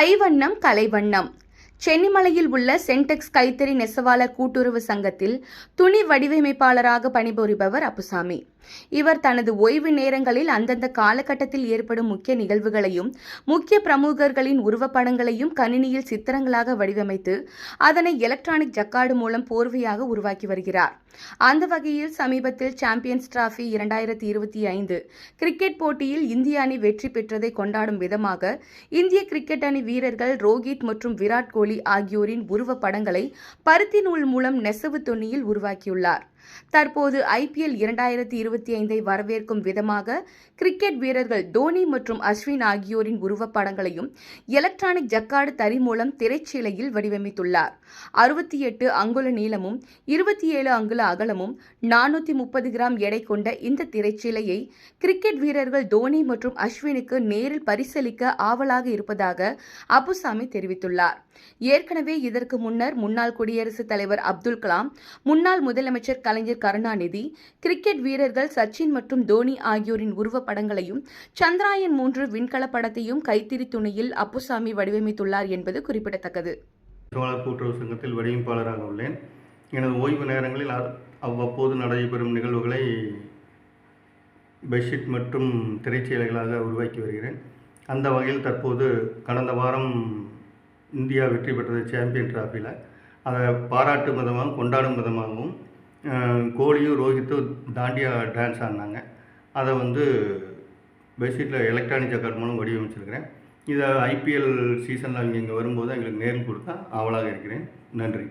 கைவண்ணம் கலைவண்ணம். சென்னிமலையில் உள்ள சென்டெக்ஸ் கைத்தறி நெசவாளர் கூட்டுறவு சங்கத்தில் துணி வடிவமைப்பாளராக பணிபுரிபவர் அப்புசாமி. இவர் தனது ஓய்வு நேரங்களில் அந்தந்த காலகட்டத்தில் ஏற்படும் முக்கிய நிகழ்வுகளையும் முக்கிய பிரமுகர்களின் உருவப்படங்களையும் கணினியில் சித்திரங்களாக வடிவமைத்து அதனை எலக்ட்ரானிக் ஜக்கார்டு மூலம் போர்வையாக உருவாக்கி வருகிறார். அந்த வகையில் சமீபத்தில் சாம்பியன்ஸ் டிராபி இரண்டாயிரத்தி இருபத்தி ஐந்து கிரிக்கெட் போட்டியில் இந்திய அணி வெற்றி பெற்றதை கொண்டாடும் விதமாக இந்திய கிரிக்கெட் அணி வீரர்கள் ரோஹித் மற்றும் விராட் கோலி ஆகியோரின் உருவப்படங்களை பருத்தி நூல் மூலம் நெசவு துணியில் உருவாக்கியுள்ளார். தற்போது ஐபிஎல் இரண்டாயிரத்தி இருபத்தி ஐந்தை வரவேற்கும் விதமாக கிரிக்கெட் வீரர்கள் தோனி மற்றும் அஸ்வின் ஆகியோரின் உருவப்படங்களையும் எலக்ட்ரானிக் ஜக்காடு தறி மூலம் திரைச்சீலையில் வடிவமைத்துள்ளார். அறுபத்தி எட்டு அங்குல நீளமும் இருபத்தி ஏழு அங்குல அகலமும் நானூற்றி முப்பது கிராம் எடை கொண்ட இந்த திரைச்சீலையை கிரிக்கெட் வீரர்கள் தோனி மற்றும் அஸ்வினுக்கு நேரில் பரிசளிக்க ஆவலாக இருப்பதாக அப்புசாமி தெரிவித்துள்ளார். ஏற்கனவே இதற்கு முன்னர் முன்னாள் குடியரசுத் தலைவர் அப்துல் கலாம் முன்னாள் முதலமைச்சர் கலைஞர் கருணாநிதி கிரிக்கெட் வீரர்கள் சச்சின் மற்றும் தோனி ஆகியோரின் உருவப்படங்களையும் சந்திராயன் மூன்று விண்கல படத்தையும் கைத்திரி துணியில் அப்புசாமி வடிவமைத்துள்ளார் என்பது குறிப்பிடத்தக்கது. நெசவாளர் கூட்டுறவு சங்கத்தில் வடிவமைப்பாளராக உள்ளேன். எனது ஓய்வு நேரங்களில் அவ்வப்போது நடைபெறும் நிகழ்வுகளை பெட்ஷீட் மற்றும் திரைச்சீலைகளாக உருவாக்கி வருகிறேன். அந்த வகையில் தற்போது கடந்த வாரம் இந்தியா வெற்றி பெற்றது சாம்பியன் டிராஃபியில் அதை பாராட்டும் விதமாகவும் கொண்டாடும் விதமாகவும் கோலியும் ரோஹித்தும் தாண்டியா டான்ஸ் ஆடினாங்க. அதை வந்து பெட்ஷீட்டில் எலக்ட்ரானிக் ஜக்கார்ட் மூலம் வடிவமைச்சிருக்கிறேன். இதை ஐபிஎல் சீசனில் இங்கே இங்கே வரும்போது எங்களுக்கு நேரில் கொடுத்தா ஆவலாக இருக்கிறேன். நன்றி.